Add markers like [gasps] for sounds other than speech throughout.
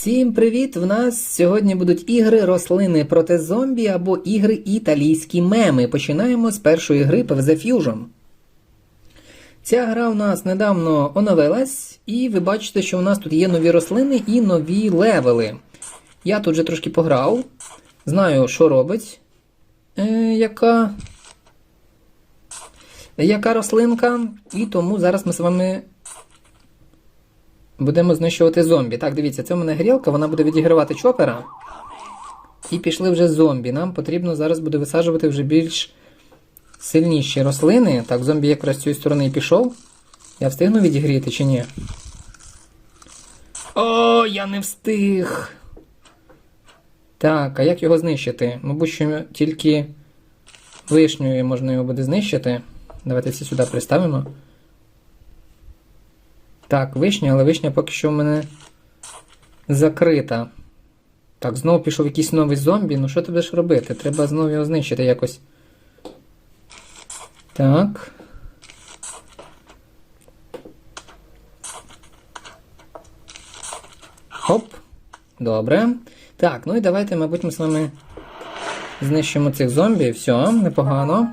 Всім привіт! В нас сьогодні будуть ігри рослини проти зомбі або ігри італійські меми. Починаємо з першої гри PvZ Fusion. Ця гра у нас недавно оновилась, і ви бачите, що у нас тут є нові рослини і нові левели. Я тут вже трошки пограв, знаю, що робить. Е, яка, яка рослинка, і тому зараз ми з вами Будемо знищувати зомбі. Так, дивіться, це в мене грілка, вона буде відігравати чопера. І пішли вже зомбі. Нам потрібно зараз буде висаджувати вже більш сильніші рослини. Так, зомбі якраз з цієї сторони і пішов. Я встигну відігріти чи ні? О, я не встиг. Так, а як його знищити? Мабуть, що тільки вишнею можна його буде знищити. Давайте це сюди приставимо. Так, вишня, але вишня поки що в мене закрита. Так, знову пішов якийсь новий зомбі. Ну що ти будеш робити? Треба знову його знищити якось. Так. Хоп. Добре. Так, ну і давайте, мабуть, ми з вами знищимо цих зомбі. Все, непогано.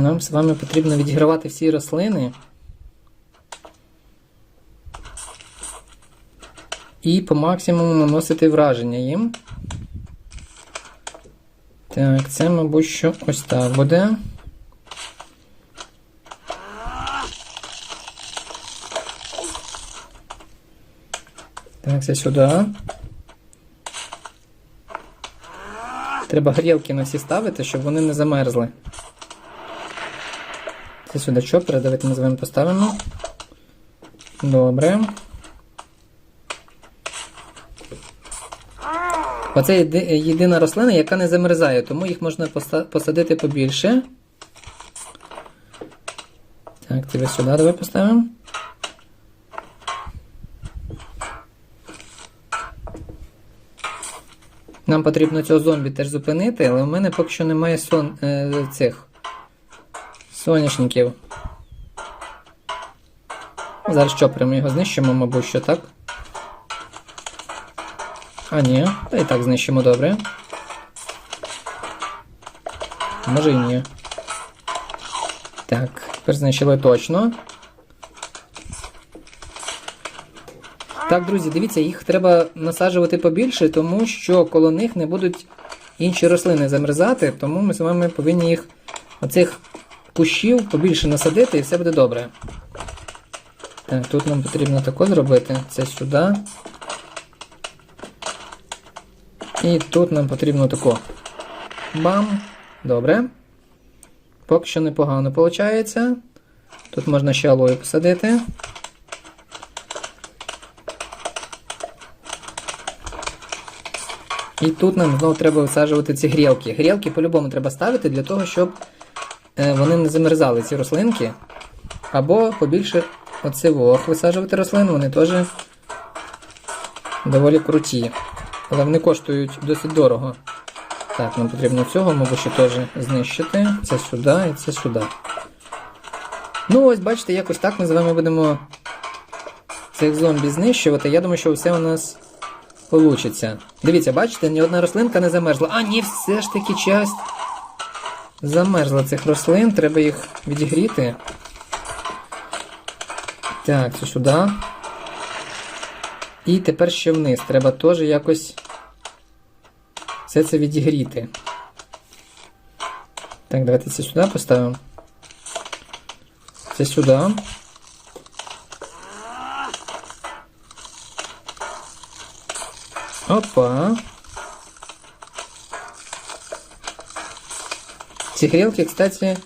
Нам з вами потрібно відігравати всі рослини. І по максимуму наносити враження їм. Так, це, мабуть, що ось так буде. Так, це сюди. Треба грілки на всі ставити, щоб вони не замерзли. Це сюди чопера, давайте ми поставимо. Добре. Оце єди- єдина рослина, яка не замерзає, тому їх можна посадити побільше. Так, тебе сюди давай поставимо. Нам потрібно цього зомбі теж зупинити, але в мене поки що немає сон, е, цих соняшників. Зараз що, прямо його знищимо, мабуть, що так. А, ні, та і так знищимо добре. Може і ні. Так, тепер знищили точно. Так, друзі, дивіться, їх треба насаджувати побільше, тому що коло них не будуть інші рослини замерзати, тому ми з вами повинні їх оцих кущів побільше насадити і все буде добре. Так, тут нам потрібно тако зробити. Це сюди. І тут нам потрібно тако. Бам! Добре. Поки що непогано виходить. Тут можна ще алою посадити. І тут нам знову треба висаджувати ці грілки. Грілки по-любому треба ставити для того, щоб вони не замерзали, ці рослинки. Або побільше оцивох висаджувати рослин, вони теж доволі круті. Але вони коштують досить дорого. Так, нам потрібно цього, мабуть, ще теж знищити. Це сюди і це сюди. Ну, ось, бачите, якось так ми з вами будемо цих зомбі знищувати. Я думаю, що все у нас вийде. Дивіться, бачите, ні одна рослинка не замерзла. А, ні, все ж таки часть замерзла цих рослин. Треба їх відігріти. Так, це сюди. І тепер ще вниз. Треба теж якось все це відігріти. Так, давайте це сюди поставимо. Це сюди. Опа. Ці грілки, кстати,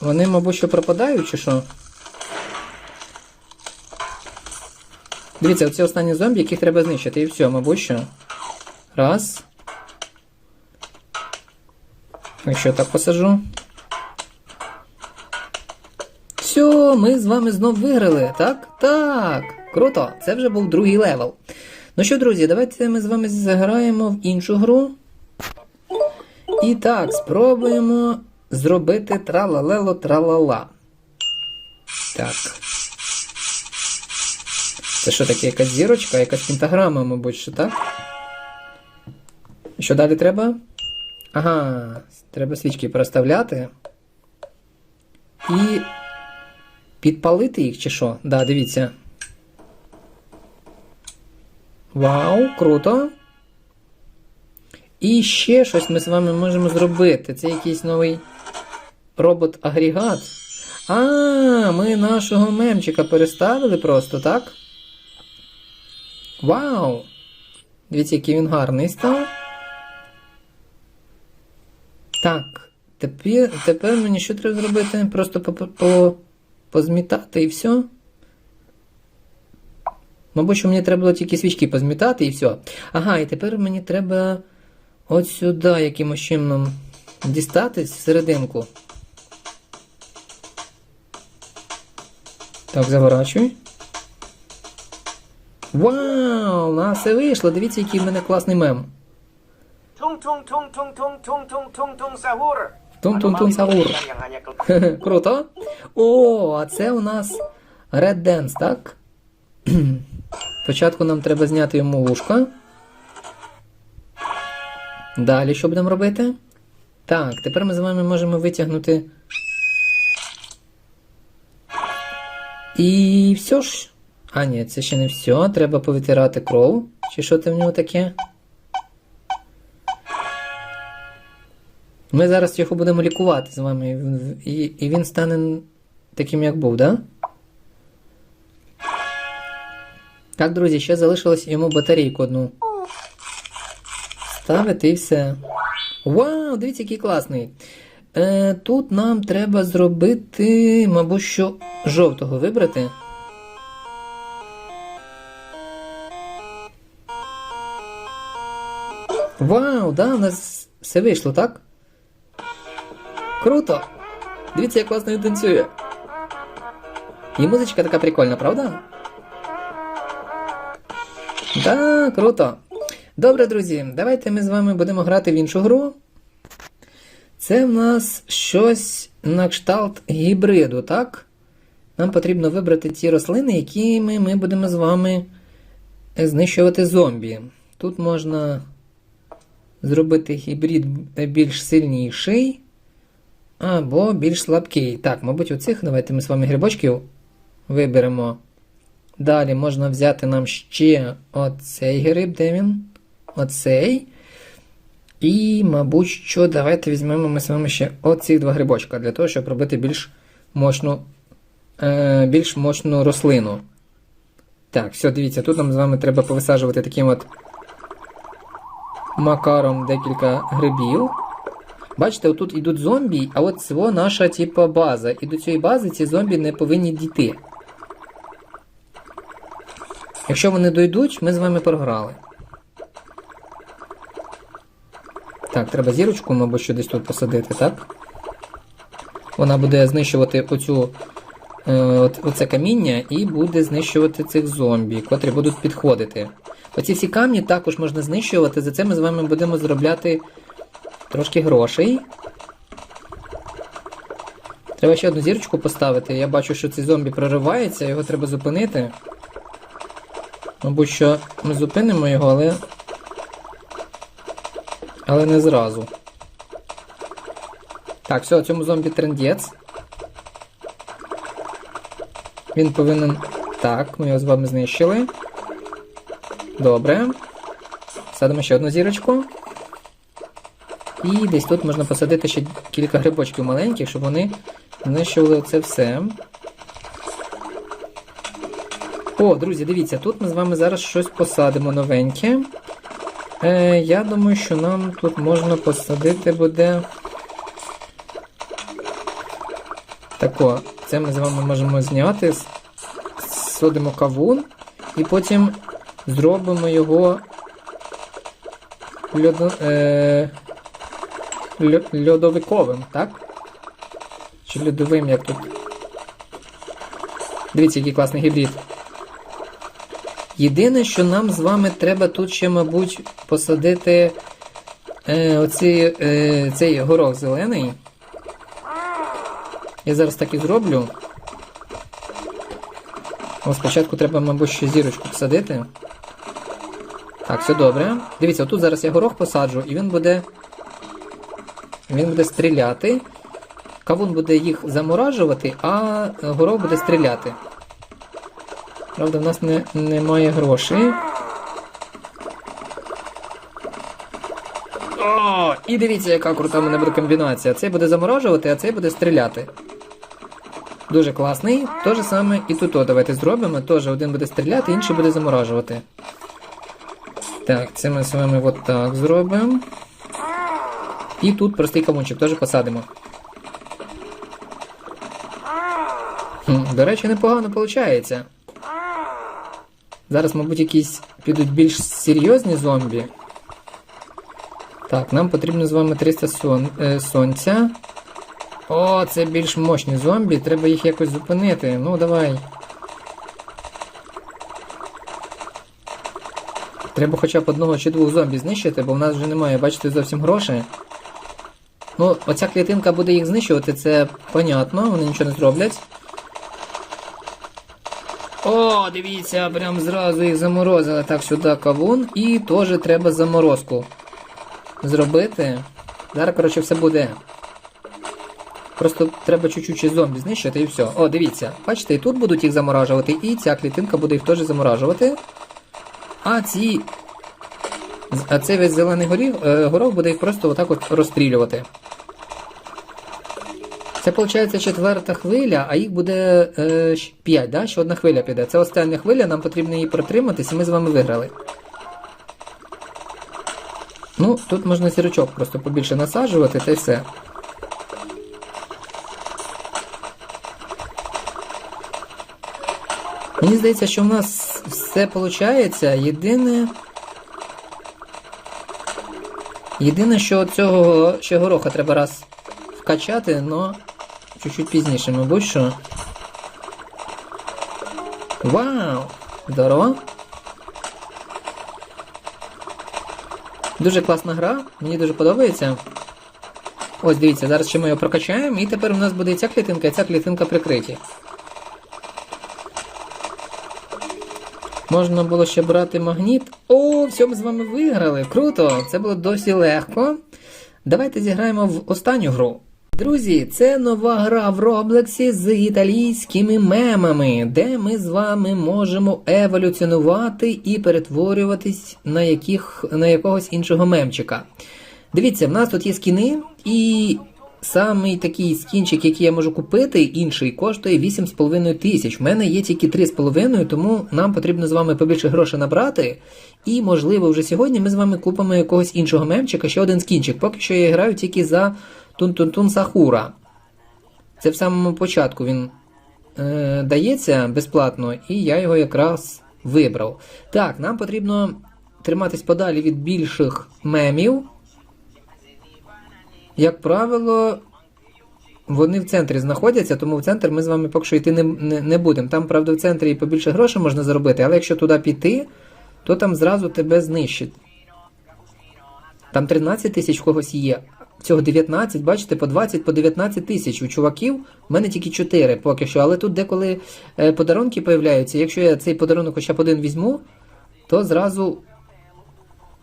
вони, мабуть, що пропадають, чи що? Дивіться, оці останні зомбі, яких треба знищити, і все, мабуть, що. Раз. Якщо так посажу. Все, ми з вами знов виграли. Так? Так. Круто. Це вже був другий левел. Ну що, друзі, давайте ми з вами заграємо в іншу гру. І так, спробуємо зробити тралалело тралала. Так. Це що таке, якась зірочка, якась пентаграма, мабуть, що так? Що далі треба? Ага, треба свічки переставляти. І підпалити їх, чи що? Да, дивіться. Вау, круто. І ще щось ми з вами можемо зробити. Це якийсь новий робот-агрегат. А, ми нашого мемчика переставили просто, так? Вау! Дивіться, який він гарний став. Так, тепер, тепер мені що треба зробити? Просто по, по, позмітати і все. Мабуть, що мені треба було тільки свічки позмітати і все. Ага, і тепер мені треба от сюди якимось чином дістатись серединку. Так, заворачуй. Вау! У нас все вийшло! Дивіться, який в мене класний мем. Тун-тун-тун Саур. Круто. О, а це у нас Red Dance, так? Спочатку нам треба зняти йому вушка. Далі що будемо робити? Так, тепер ми з вами можемо витягнути. І все ж. А, ні, це ще не все. Треба повитирати кров. Чи що це в нього таке? Ми зараз його будемо лікувати з вами, і він стане таким, як був, да? Так, друзі, ще залишилось йому батарейку одну. Ставити і все. Вау, дивіться, який класний. Е, тут нам треба зробити, мабуть, що жовтого вибрати. Вау, да, у нас все вийшло, так? Круто! Дивіться, як класно він танцює. І музичка така прикольна, правда? Да, круто. Добре, друзі, давайте ми з вами будемо грати в іншу гру. Це в нас щось на кшталт гібриду, так? Нам потрібно вибрати ті рослини, якими ми будемо з вами знищувати зомбі. Тут можна зробити гібрид більш сильніший. Або більш слабкий. Так, мабуть, оцих давайте ми з вами грибочків виберемо. Далі можна взяти нам ще оцей гриб, де він? Оцей. І, мабуть, що давайте візьмемо ми з вами ще оці два грибочка, для того, щоб робити більш мощну, е, більш мощну рослину. Так, все, дивіться, тут нам з вами треба повисаджувати таким от макаром декілька грибів. Бачите, отут йдуть зомбі, а от це наша типа база. І до цієї бази ці зомбі не повинні дійти. Якщо вони дойдуть, ми з вами програли. Так, треба зірочку, мабуть, що десь тут посадити, так? Вона буде знищувати оцю, е, оце каміння і буде знищувати цих зомбі, котрі будуть підходити. Оці всі камні також можна знищувати, за це ми з вами будемо заробляти трошки грошей. Треба ще одну зірочку поставити. Я бачу, що цей зомбі проривається, його треба зупинити. Мабуть, що ми зупинимо його, але. Але не зразу. Так, все, цьому зомбі трендець. Він повинен. Так, ми його з вами знищили. Добре. Садимо ще одну зірочку. І десь тут можна посадити ще кілька грибочків маленьких, щоб вони знищували це все. О, друзі, дивіться, тут ми з вами зараз щось посадимо новеньке. Е, Я думаю, що нам тут можна посадити буде. Тако, це ми з вами можемо зняти. Садимо кавун і потім зробимо його льодо, е, льо- льодовиковим, так? Чи льодовим, як тут. Дивіться, який класний гібрид. Єдине, що нам з вами треба тут ще, мабуть, посадити е, оці, е, цей горох зелений. Я зараз так і зроблю. О, спочатку треба, мабуть, ще зірочку посадити. Так, все добре. Дивіться, отут зараз я горох посаджу, і він буде. Він буде стріляти. Кавун буде їх заморажувати, а горох буде стріляти. Правда, в нас не, немає грошей. О, і дивіться, яка крута в мене буде комбінація. Цей буде заморажувати, а цей буде стріляти. Дуже класний. То же саме і тут. О, давайте зробимо. Теж один буде стріляти, інший буде заморажувати. Так, це ми з вами от так зробимо. І тут простий кавунчик теж посадимо. Хм, До речі, непогано виходить. Зараз, мабуть, якісь підуть більш серйозні зомбі. Так, нам потрібно з вами 300 сон, е, сонця. О, це більш мощні зомбі, треба їх якось зупинити. Ну, давай. Треба хоча б одного чи двох зомбі знищити, бо в нас вже немає, бачите, зовсім грошей. Ну, оця клітинка буде їх знищувати, це понятно, вони нічого не зроблять. О, дивіться, прям зразу їх заморозили. Так, сюди кавун і теж треба заморозку зробити. Зараз, коротше, все буде. Просто треба чуть-чуть зомбі знищити і все. О, дивіться. Бачите, і тут будуть їх заморажувати, і ця клітинка буде їх теж заморажувати. А ці. А цей весь зелений горіх, е, горох буде їх просто отак от розстрілювати. Це виходить четверта хвиля, а їх буде е, 5, да? ще одна хвиля піде. Це остання хвиля, нам потрібно її протриматись, і ми з вами виграли. Ну, тут можна зірочок просто побільше насаджувати, та й все. Мені здається, що в нас все виходить. Єдине. Єдине, що цього ще гороха треба раз вкачати, но чуть-чуть пізніше, мабуть що. Вау! Здорово! Дуже класна гра, мені дуже подобається. Ось дивіться, зараз ще ми його прокачаємо, і тепер у нас буде і ця клітинка, і ця клітинка прикриті. Можна було ще брати магніт. О, все, ми з вами виграли. Круто! Це було досі легко. Давайте зіграємо в останню гру. Друзі, це нова гра в Роблексі з італійськими мемами, де ми з вами можемо еволюціонувати і перетворюватись на, яких, на якогось іншого мемчика. Дивіться, в нас тут є скіни, і самий такий скінчик, який я можу купити, інший, коштує 8,5 тисяч. У мене є тільки 3,5, тому нам потрібно з вами побільше грошей набрати. І, можливо, вже сьогодні ми з вами купимо якогось іншого мемчика, ще один скінчик. Поки що я граю тільки за Тун-Тун-Тун Сахура. Це в самому початку він е, дається безплатно, і я його якраз вибрав. Так, нам потрібно триматись подалі від більших мемів. Як правило, вони в центрі знаходяться, тому в центр ми з вами поки що йти не, не, не будемо. Там, правда, в центрі і побільше грошей можна заробити, але якщо туди піти, то там зразу тебе знищать. Там 13 тисяч в когось є. Всього 19, бачите, по 20, по 19 тисяч. У чуваків в мене тільки 4 поки що, але тут деколи е, подарунки появляються. Якщо я цей подарунок хоча б один візьму, то зразу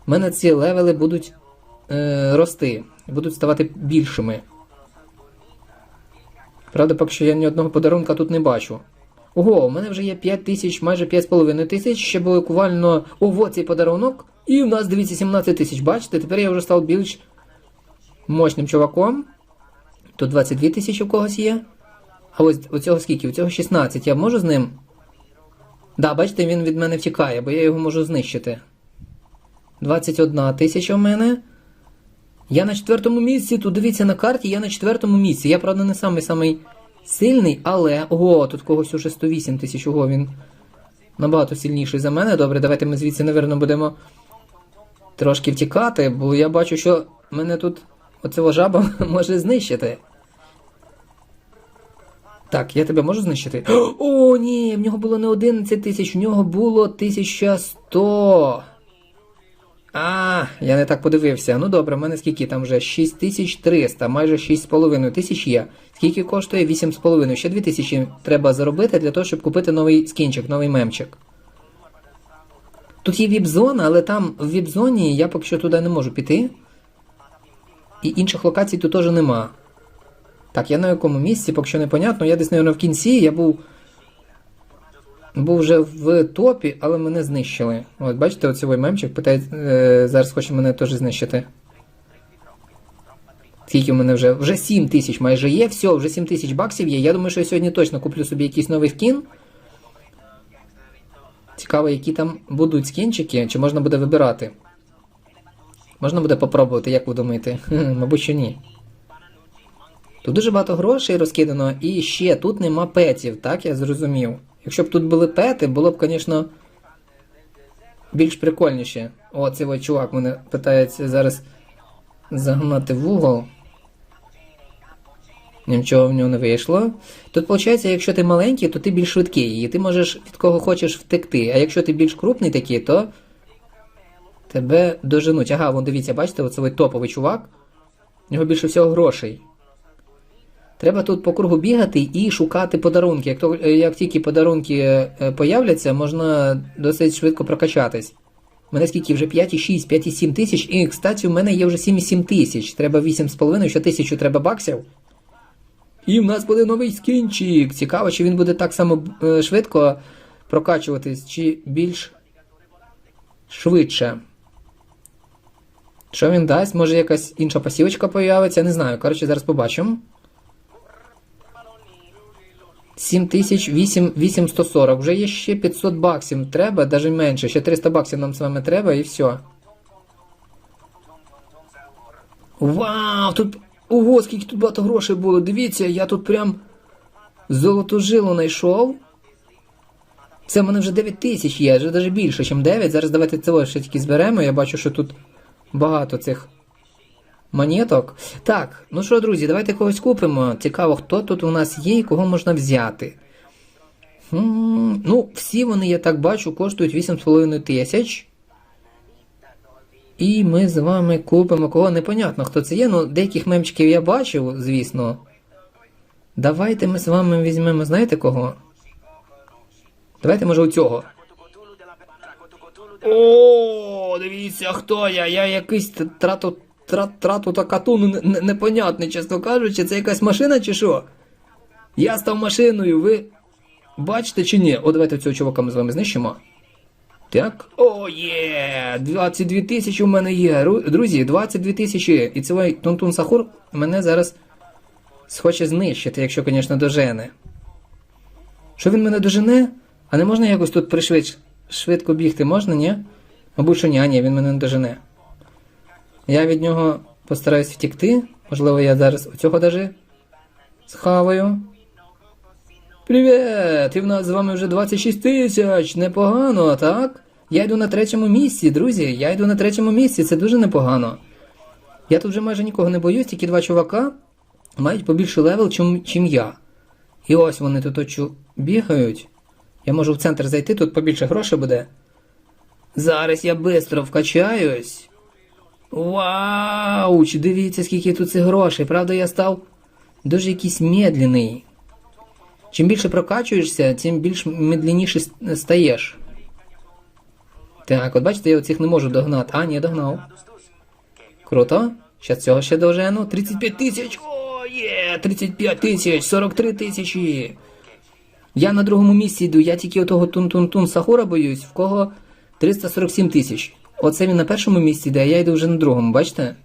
в мене ці левели будуть е, рости, будуть ставати більшими. Правда, поки що я ні одного подарунка тут не бачу. Ого, у мене вже є 5 тисяч, майже 5,5 тисяч, ще буквально. Ого, цей подарунок. І в нас, дивіться, 17 тисяч. Бачите, тепер я вже став більш мощним чуваком. Тут 22 тисячі в когось є. А ось у цього скільки? У цього 16. Я можу з ним. Да, бачите, він від мене втікає, бо я його можу знищити. 21 тисяча в мене. Я на четвертому місці, тут дивіться на карті, я на четвертому місці. Я, правда, не самий самий сильний, але. Ого, тут когось уже 108 тисяч, ого, він набагато сильніший за мене. Добре, давайте ми звідси, напевно, будемо трошки втікати, бо я бачу, що мене тут оцього жаба [laughs] може знищити. Так, я тебе можу знищити? [gasps] О, ні, в нього було не 11 тисяч, в нього було 1100. А, я не так подивився. Ну добре, в мене скільки там вже? 6300, майже 6,5 тисяч є. Скільки коштує? 8,5. Ще 2000 треба заробити для того, щоб купити новий скінчик, новий мемчик. Тут є віп-зона, але там в віп-зоні я поки що туди не можу піти. І інших локацій тут теж нема. Так, я на якому місці, поки що непонятно. Я десь, мабуть, в кінці, я був. Був вже в топі, але мене знищили. От, бачите, оцей мемчик питає, е, зараз хоче мене теж знищити. Скільки в мене вже? Вже 7 тисяч майже є, все, вже 7 тисяч баксів є. Я думаю, що я сьогодні точно куплю собі якийсь новий скін. Цікаво, які там будуть скінчики, чи можна буде вибирати. Можна буде попробувати, як ви думаєте? Мабуть, що ні. Тут дуже багато грошей розкидано, і ще тут нема петів, так я зрозумів. Якщо б тут були пети, було б, звісно, більш прикольніше. О, цей ось чувак мене питається зараз загнати в угол. Нічого в нього не вийшло. Тут, виходить, якщо ти маленький, то ти більш швидкий, і ти можеш від кого хочеш втекти. А якщо ти більш крупний такий, то тебе доженуть. Ага, вон дивіться, бачите, оцей топовий чувак. У нього більше всього грошей. Треба тут по кругу бігати і шукати подарунки. Як, то, е, як тільки подарунки е, появляться, можна досить швидко прокачатись. У мене скільки вже 5,6, 5,7 тисяч, і, кстати, у мене є вже 7,7 тисяч. Треба 8,5, ще тисячу треба баксів. І в нас буде новий скінчик. Цікаво, чи він буде так само е, швидко прокачуватись, чи більш швидше. Що він дасть? Може якась інша пасівочка появиться? Не знаю. Коротше, зараз побачимо. 7840. Вже є ще 500 баксів треба, навіть менше. Ще 300 баксів нам з вами треба і все. Вау! Тут. Ого, скільки тут багато грошей було. Дивіться, я тут прям золоту жилу знайшов. Це в мене вже 9 тисяч є, вже навіть більше, ніж 9. Зараз давайте це ще тільки зберемо. Я бачу, що тут багато цих монеток. Так, ну що, друзі, давайте когось купимо. Цікаво, хто тут у нас є і кого можна взяти. Хм, ну, всі вони, я так бачу, коштують 8,5 тисяч. І ми з вами купимо кого непонятно, хто це є. Ну, деяких мемчиків я бачив, звісно. Давайте ми з вами візьмемо, знаєте кого? Давайте, може, у цього. О, дивіться, хто я. Я якийсь трату, трат, трату та катун непонятний, чесно кажучи. Це якась машина чи що? Я став машиною, ви бачите чи ні? О, давайте цього чувака ми з вами знищимо. Так. О, є! 22 тисячі у мене є. Друзі, 22 тисячі. І цей Тунтун Сахур мене зараз схоче знищити, якщо, звісно, дожене. Що він мене дожене? А не можна якось тут пришвидш швидко бігти можна, ні? Мабуть, що ні, а ні, він мене не дожене. Я від нього постараюсь втікти. Можливо, я зараз оцього даже схаваю. Привіт! І в нас з вами вже 26 тисяч. Непогано, так? Я йду на третьому місці, друзі. Я йду на третьому місці, це дуже непогано. Я тут вже майже нікого не боюсь, тільки два чувака мають побільший левел, чим, чим я. І ось вони тут очу бігають. Я можу в центр зайти, тут побільше грошей буде. Зараз я швидко вкачаюсь. Вау! Дивіться, скільки тут цих грошей. Правда, я став дуже якийсь медленний. Чим більше прокачуєшся, тим більш медленніше стаєш. Так, от бачите, я оцих не можу догнати. А, ні, догнав. Круто. Ще цього ще дожену. 35 тисяч. О, є! 35 тисяч, 43 тисячі. Я на другому місці йду, я тільки отого тун-тун-тун Сахура боюсь, в кого 347 тисяч. Оце він на першому місці йде, а я йду вже на другому, бачите?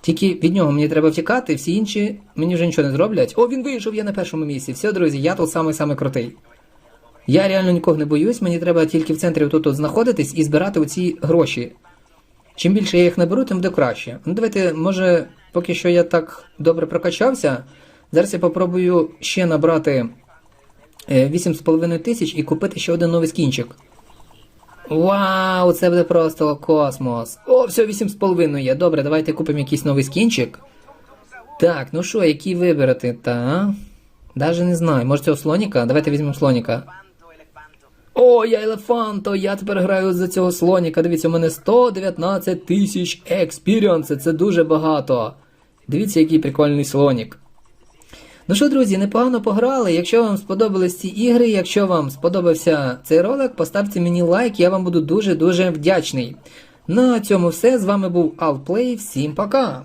Тільки від нього мені треба втікати, всі інші мені вже нічого не зроблять. О, він вийшов, я на першому місці. Все, друзі, я тут самий-самий крутий. Я реально нікого не боюсь, мені треба тільки в центрі тут знаходитись і збирати оці гроші. Чим більше я їх наберу, тим буде краще. Ну давайте, може, поки що я так добре прокачався. Зараз я попробую ще набрати е, 8,5 тисяч і купити ще один новий скінчик. Вау, це буде просто космос. О, все, 8,5 є. Добре, давайте купимо якийсь новий скінчик. Так, ну що, який вибирати? Та. Даже не знаю. Може цього слоніка? Давайте візьмемо слоніка. О, я елефанто, я тепер граю за цього слоніка. Дивіться, у мене 119 тисяч експіріонси, це дуже багато. Дивіться, який прикольний слонік. Ну що, друзі, непогано пограли. Якщо вам сподобались ці ігри, якщо вам сподобався цей ролик, поставте мені лайк, я вам буду дуже-дуже вдячний. На цьому все. З вами був Алплей. Всім пока!